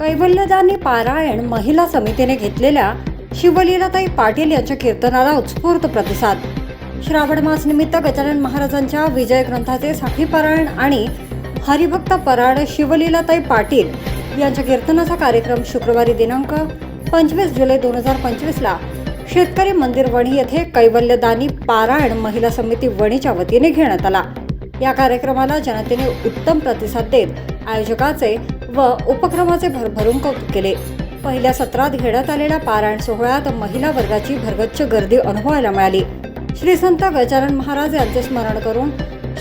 कैवल्यदानी पारायण महिला समितीने घेतलेल्या शिवलीलाताई पाटील यांच्या कीर्तनाला उत्स्फूर्त प्रतिसाद. श्रावण मास निमित्त गजानन महाराजांच्या विजय ग्रंथाचे साखी पारायण आणि हरिभक्त पराड शिवलीलाताई पाटील यांच्या कीर्तनाचा कार्यक्रम शुक्रवारी दिनांक पंचवीस जुलै दोन हजार पंचवीसला शेतकरी मंदिर वणी येथे कैवल्यदानी पारायण महिला समिती वणीच्या वतीने घेण्यात आला. या कार्यक्रमाला जनतेने उत्तम प्रतिसाद देत आयोजकाचे व उपक्रमाचे भरभरून कौतुक केले. पहिल्या सत्रात घेण्यात आलेल्या पारायण सोहळ्यात महिला वर्गाची भरगच्च गर्दी अनुभवायला मिळाली. श्री संत गजानन महाराज यांचे स्मरण करून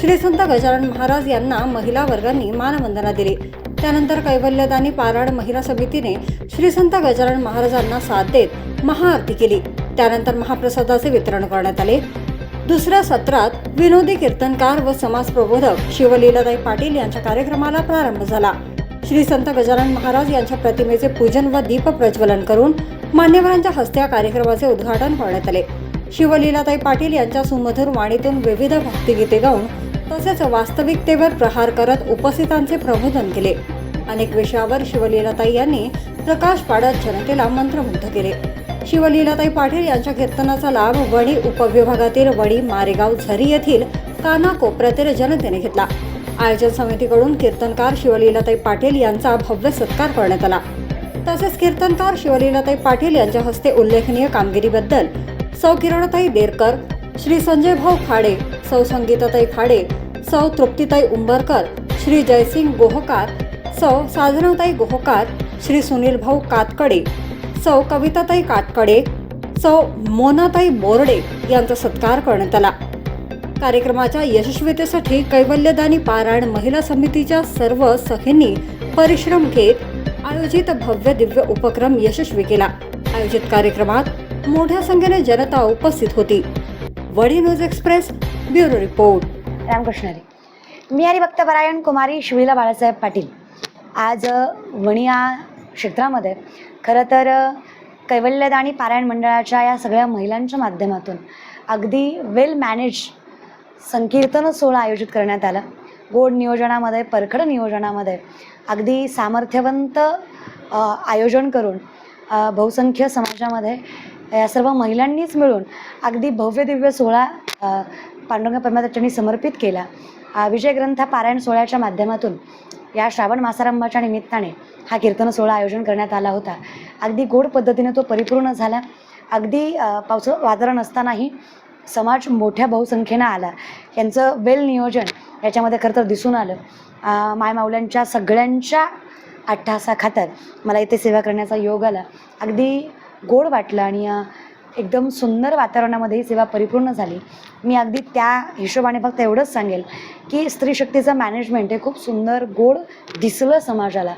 श्री संत गजानन महाराज यांना महिला वर्गांनी मानवंदना दिली. त्यानंतर कैवल्यदानी पारायण महिला समितीने श्री संत गजानन महाराजांना साथ देत महाआरती केली. त्यानंतर महाप्रसादाचे वितरण करण्यात आले. दुसऱ्या सत्रात विनोदी कीर्तनकार व समाज प्रबोधक शिवलीलाताई पाटील यांच्या कार्यक्रमाला प्रारंभ झाला. श्री संत गजानन महाराज यांच्या प्रतिमेचे पूजन व दीप प्रज्वलन करून मान्यवरांच्या हस्ते या कार्यक्रमाचे उद्घाटन करण्यात आले. शिवलीलाताई पाटील यांच्या सुमधुर वाणीतून विविध भक्तिगीते गाऊन तसेच वास्तविकतेवर प्रहार करत उपस्थितांचे प्रबोधन केले. अनेक विषयावर शिवलीलाताई यांनी प्रकाश पाडत जनतेला मंत्रमुग्ध केले. शिवलीलाताई पाटील यांच्या कीर्तनाचा लाभ वणी उपविभागातील वणी मारेगाव झरी येथील काना कोपऱ्यातील जनतेने घेतला. आयोजन समितीकडून कीर्तनकार शिवलीलाताई पाटील यांचा भव्य सत्कार करण्यात आला. तसेच कीर्तनकार शिवलीलाताई पाटील यांच्या हस्ते उल्लेखनीय कामगिरीबद्दल सौ किरणताई देरकर श्री संजय भाऊ खाडे सौ संगीताताई खाडे सौ तृप्तीताई उंबरकर श्री जयसिंग गोहकार सौ साधनाताई गोहकार श्री सुनील भाऊ कातकडे सौ कविताताई कातकडे सौ मोनाताई बोर्डे यांचा सत्कार करण्यात आला. कार्यक्रमाच्या यशस्वीतेसाठी कैवल्यदानी पारायण महिला समितीच्या सर्व सखींनी परिश्रम घेत आयोजित भव्य दिव्य उपक्रम यशस्वी केला. आयोजित कार्यक्रमात मोठ्या संख्येने जनता उपस्थित होती. वडी news express bureau report. Ramkrishna Hari मी आणि परायण कुमारी शिवीला बाळासाहेब पाटील. आज अ, वणी या क्षेत्रामध्ये खरं तर कैवल्यदानी पारायण मंडळाच्या या सगळ्या महिलांच्या माध्यमातून अगदी वेल मॅनेज संकीर्तन सोहळा आयोजित करण्यात आला. गोड नियोजनामध्ये परखड नियोजनामध्ये अगदी सामर्थ्यवंत आयोजन करून बहुसंख्य समाजामध्ये या सर्व महिलांनीच मिळून अगदी भव्य दिव्य सोहळा पांडुरंग परमात्यांनी समर्पित केला. विजय ग्रंथ पारायण सोहळ्याच्या माध्यमातून या श्रावण मासारंभाच्या निमित्ताने हा कीर्तन सोहळा आयोजन करण्यात आला होता. अगदी गोड पद्धतीने तो परिपूर्ण झाला. अगदी पावसं वादळ नसतानाही असतानाही समाज मोठ्या बहुसंख्येनं आला. यांचं वेल नियोजन याच्यामध्ये खरं तर दिसून आलं. मायमावल्यांच्या सगळ्यांच्या अट्टहासा मला इथे सेवा करण्याचा योग आला. अगदी गोड वाटलं आणि एकदम सुंदर वातावरणामध्ये ही सेवा परिपूर्ण झाली. मी अगदी त्या हिशोबाने फक्त एवढंच सांगेल की स्त्री शक्तीचं मॅनेजमेंट हे खूप सुंदर गोड दिसलं समाजाला.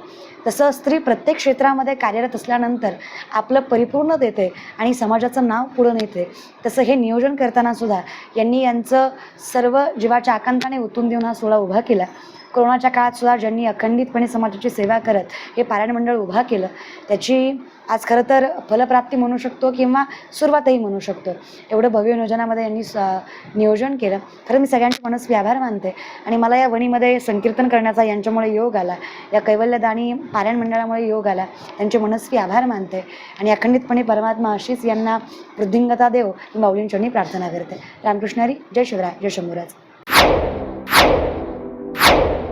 तसं स्त्री प्रत्येक क्षेत्रामध्ये कार्यरत असल्यानंतर आपलं परिपूर्ण देते आणि समाजाचं नाव पुढं नेते. तसं हे नियोजन करताना सुद्धा यांनी यांचं सर्व जीवाच्या आकांताने ओतून देऊन हा सोहळा उभा केला. कोरोनाच्या काळात सुद्धा ज्यांनी अखंडितपणे समाजाची सेवा करत हे पारायण मंडळ उभा केलं त्याची आज खरं तर फलप्राप्ती म्हणू शकतो किंवा सुरुवातही म्हणू शकतो. एवढं भव्य नियोजनामध्ये यांनी स- नियोजन केलं. खरं मी सगळ्यांचे मनस्वी आभार मानते आणि मला या वणीमध्ये संकीर्तन करण्याचा यांच्यामुळे योग आला या कैवल्यदानी पारायण मंडळामुळे योग आला त्यांचे मनस्वी आभार मानते आणि अखंडितपणे परमात्मा अशीच यांना वृद्धिंगता देव मी माऊलींच्यांनी प्रार्थना करते. रामकृष्णारी जय शिवराय जय शंभूराज. you